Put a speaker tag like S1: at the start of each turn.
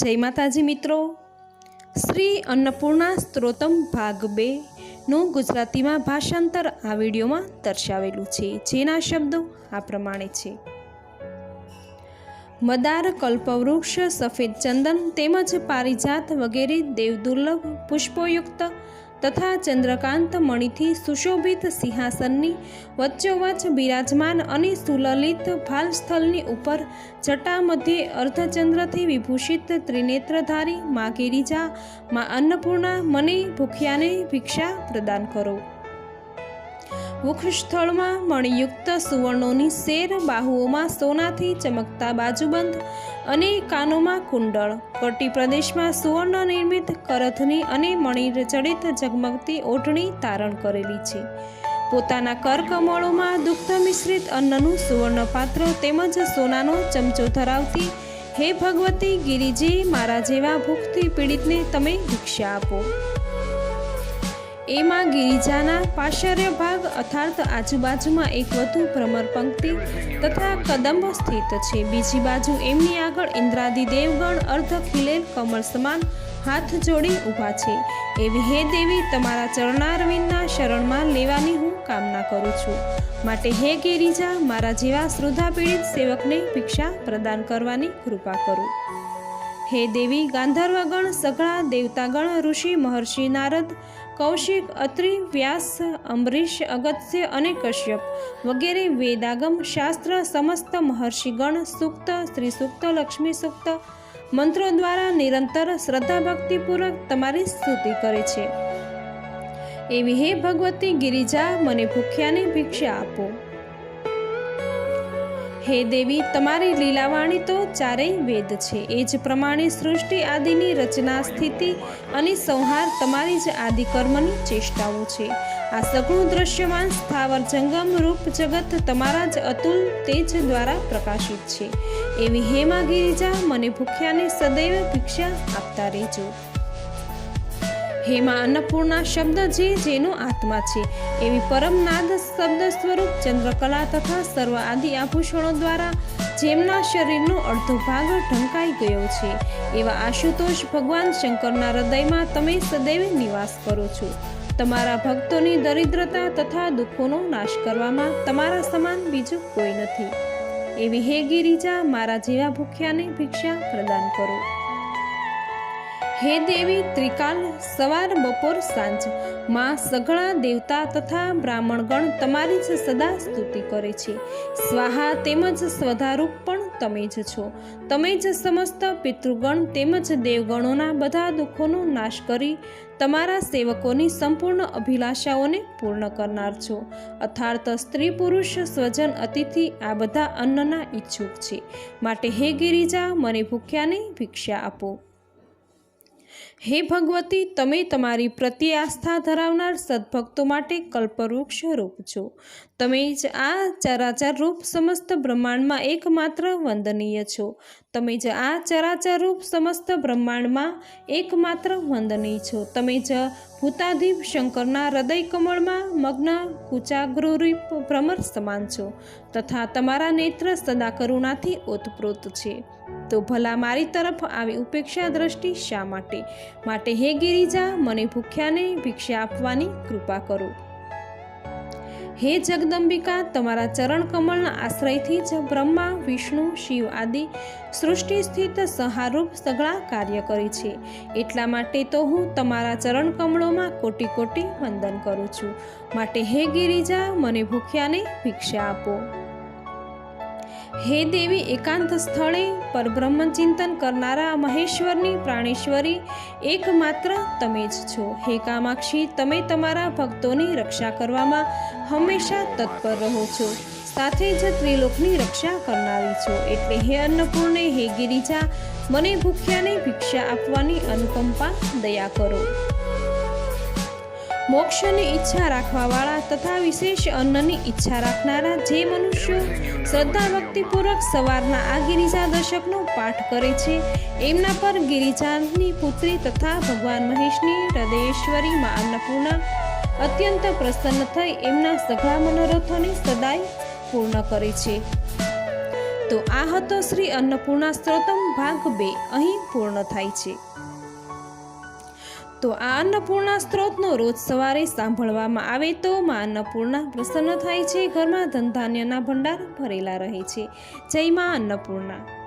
S1: જય માતાજી મિત્રો. શ્રી અન્નપૂર્ણા સ્ત્રોતમ ભાગ બે નું ગુજરાતીમાં ભાષાંતર આ વિડીયોમાં દર્શાવેલું છે. જેના શબ્દો આ પ્રમાણે છે. મદાર, કલ્પવૃક્ષ, સફેદ ચંદન તેમજ પારિજાત વગેરે દેવદુર્લભ પુષ્પોયુક્ત તથા ચંદ્રકાંત મણિથી સુશોભિત સિંહાસનની વચ્ચોવચ્ચ બિરાજમાન અને સુલલિત ભાલસ્થલની ઉપર જટા મધ્યે અર્ધચંદ્રથી વિભૂષિત ત્રિનેત્રધારી મા મા અન્નપૂર્ણા મને ભૂખ્યાને ભિક્ષા પ્રદાન કરો. વૃક્ષસ્થળમાં મણિયુક્ત સુવર્ણોની શેર બાહુઓમાં સોનાથી ચમકતા બાજુબંધ અને કાનોમાં કુંડળ. કટી પ્રદેશમાં સુવર્ણ નિર્મિત કરથની અને મણિરચડિત ઝગમગતી ઓઢણી ધારણ કરેલી છે. પોતાના કરકમળોમાં દુગ્ધ મિશ્રિત અન્નનું સુવર્ણ પાત્ર તેમજ સોનાનો ચમચો ધરાવતી હે ભગવતી ગિરિજી મારા જેવા ભૂખથી પીડિતને તમે ભિક્ષા આપો. એમાં ગિરિજાના પાશ્ચર્ય ભાગ અર્થાત આજુબાજુમાં એક વધુ ભ્રમર પંક્તિ તથા કદંબ સ્થિત છે. બીજી બાજુ એમની આગળ ઇન્દ્રાદી દેવગણ અર્ધ ખીલેલ કમળ સમાન હાથ જોડી ઊભા છે. એવી હે દેવી, તમારા ચરણારવિંદના શરણમાં લેવાની હું કામના કરું છું. માટે હે ગિરિજા, મારા જેવા શ્રદ્ધા પીડિત સેવકને ભિક્ષા પ્રદાન કરવાની કૃપા કરો. હે દેવી, ગાંધર્વગણ, સઘળા દેવતાગણ, ઋષિ, મહર્ષિ, નારદ કૌશિક, અત્રિ, વ્યાસ, અંબરીશ, અગત્ય અને કશ્યપ વગેરે વેદાગમ શાસ્ત્ર સમસ્ત મહર્ષિગણ, સૂક્ત શ્રી સૂક્ત લક્ષ્મી સૂક્ત મંત્રો દ્વારા નિરંતર શ્રદ્ધા ભક્તિપૂર્વક તમારી સ્તુતિ કરે છે. એવી હે ભગવતી ગિરિજા, મને ભૂખ્યાને ભિક્ષા આપો. હે દેવી, તમારી લીલાવાણી તો ચારેય વેદ છે. એ જ પ્રમાણે સૃષ્ટિ આદિની રચના, સ્થિતિ અને સંહાર તમારી જ આદિ કર્મની ચેષ્ટાઓ છે. આ સઘળું દ્રશ્યમાન સ્થાવર જંગમ રૂપ જગત તમારા જ અતુલ તેજ દ્વારા પ્રકાશિત છે. એવી હેમા ગિરિજા મને ભૂખ્યાને સદૈવ ભિક્ષા આપતા રહેજો. હેમા અન્નપૂર્ણા શબ્દ જે જેનો આત્મા છે. એવી પરમનાદ શબ્દ સ્વરૂપ ચંદ્રકલા તથા સર્વ આદિ આભૂષણો દ્વારા જેમના શરીરનો અડધો ભાગ ઢંકાઈ ગયો છે. એવા આશુતોષ ભગવાન શંકરના હૃદયમાં તમે સદૈવ નિવાસ કરો છો. તમારા ભક્તોની દરિદ્રતા તથા દુઃખોનો નાશ કરવામાં તમારા સમાન બીજું કોઈ નથી. એવી હે ગિરિજા, મારા જેવા ભૂખ્યાને ભિક્ષા પ્રદાન કરો. હે દેવી, ત્રિકાલ સવાર, બપોર, સાંજ. માં સઘળા દેવતા તથા બ્રાહ્મણગણ તમારી જ સદા સ્તુતિ કરે છે. સ્વાહા તેમજ સ્વધારૂપ પણ તમે જ છો. તમે જ સમસ્ત પિતૃગણ તેમજ દેવગણોના બધા દુઃખોનો નાશ કરી તમારા સેવકોની સંપૂર્ણ અભિલાષાઓને પૂર્ણ કરનાર છો. અર્થાર્થ સ્ત્રી પુરુષ સ્વજન અતિથિ આ બધા અન્નના ઈચ્છુક છે. માટે હે ગિરિજા, મને ભૂખ્યાને ભિક્ષા આપો. હે ભગવતી, તમે તમારી પ્રતિ આસ્થા ધરાવનાર સદભક્તો માટે કલ્પવૃક્ષ રૂપ છો. તમે જ આ ચરાચર રૂપ સમસ્ત બ્રહ્માંડમાં એકમાત્ર વંદનીય છો. તમે જ આ ચરાચર રૂપ સમસ્ત બ્રહ્માંડમાં એકમાત્ર વંદનીય છો. તમે જ ભૂતાધીપ શંકરના હૃદય કમળમાં મગ્ન કુચાગૃરીપ ભ્રમર સમાન છો તથા તમારા નેત્ર સદા કરુણાથી ઓતપ્રોત છે. તો ભલા મારી તરફ આવી ઉપેક્ષા દ્રષ્ટિ શા માટે? માટે હે ગિરિજા, મને ભૂખ્યાને ભિક્ષા આપવાની કૃપા કરો. હે જગદંબિકા, તમારા ચરણ કમળના આશ્રયથી જ બ્રહ્મા, વિષ્ણુ, શિવ આદિ સૃષ્ટિ સ્થિત સહારૂપ સઘળા કાર્ય કરે છે. એટલા માટે તો હું તમારા ચરણ કમળોમાં કોટી કોટી વંદન કરું છું. માટે હે ગિરિજા, મને ભૂખ્યાને ભિક્ષા આપો. હે દેવી એકાંત સ્થળે પરબ્રહ્મ ચિંતન કરનારા મહેશ્વરની પ્રાણેશ્વરી એકમાત્ર તમે જ છો. હે કામાક્ષી, તમે તમારા ભક્તોની રક્ષા કરવામાં હંમેશા તત્પર રહો છો. સાથે જ ત્રિલોકની રક્ષા કરનારી છો. એટલે હે અન્નપૂર્ણે, હે ગિરિજા, મને ભૂખ્યાને ભિક્ષા આપવાની અનુકંપા દયા કરો. મોક્ષની ઈચ્છા રાખવાવાળા તથા વિશેષ અન્નની ઈચ્છા રાખનારા જે મનુષ્યો શ્રદ્ધા ભક્તિપૂર્વક સવારના આ ગિરિજા દશકનો પાઠ કરે છે, એમના પર ગિરિજાની પુત્રી તથા ભગવાન મહેશની હૃદયેશ્વરી મા અન્નપૂર્ણા અત્યંત પ્રસન્ન થઈ એમના સઘળા મનોરથોને સદાય પૂર્ણ કરે છે. તો આ હતો શ્રી અન્નપૂર્ણા સ્ત્રોતમ ભાગ બે, અહીં પૂર્ણ થાય છે. તો આ અન્નપૂર્ણા સ્ત્રોતનો રોજ સવારે સાંભળવામાં આવે તો માં અન્નપૂર્ણા પ્રસન્ન થાય છે. ઘરમાં ધનધાન્યના ભંડાર ભરેલા રહે છે. જય માં અન્નપૂર્ણા.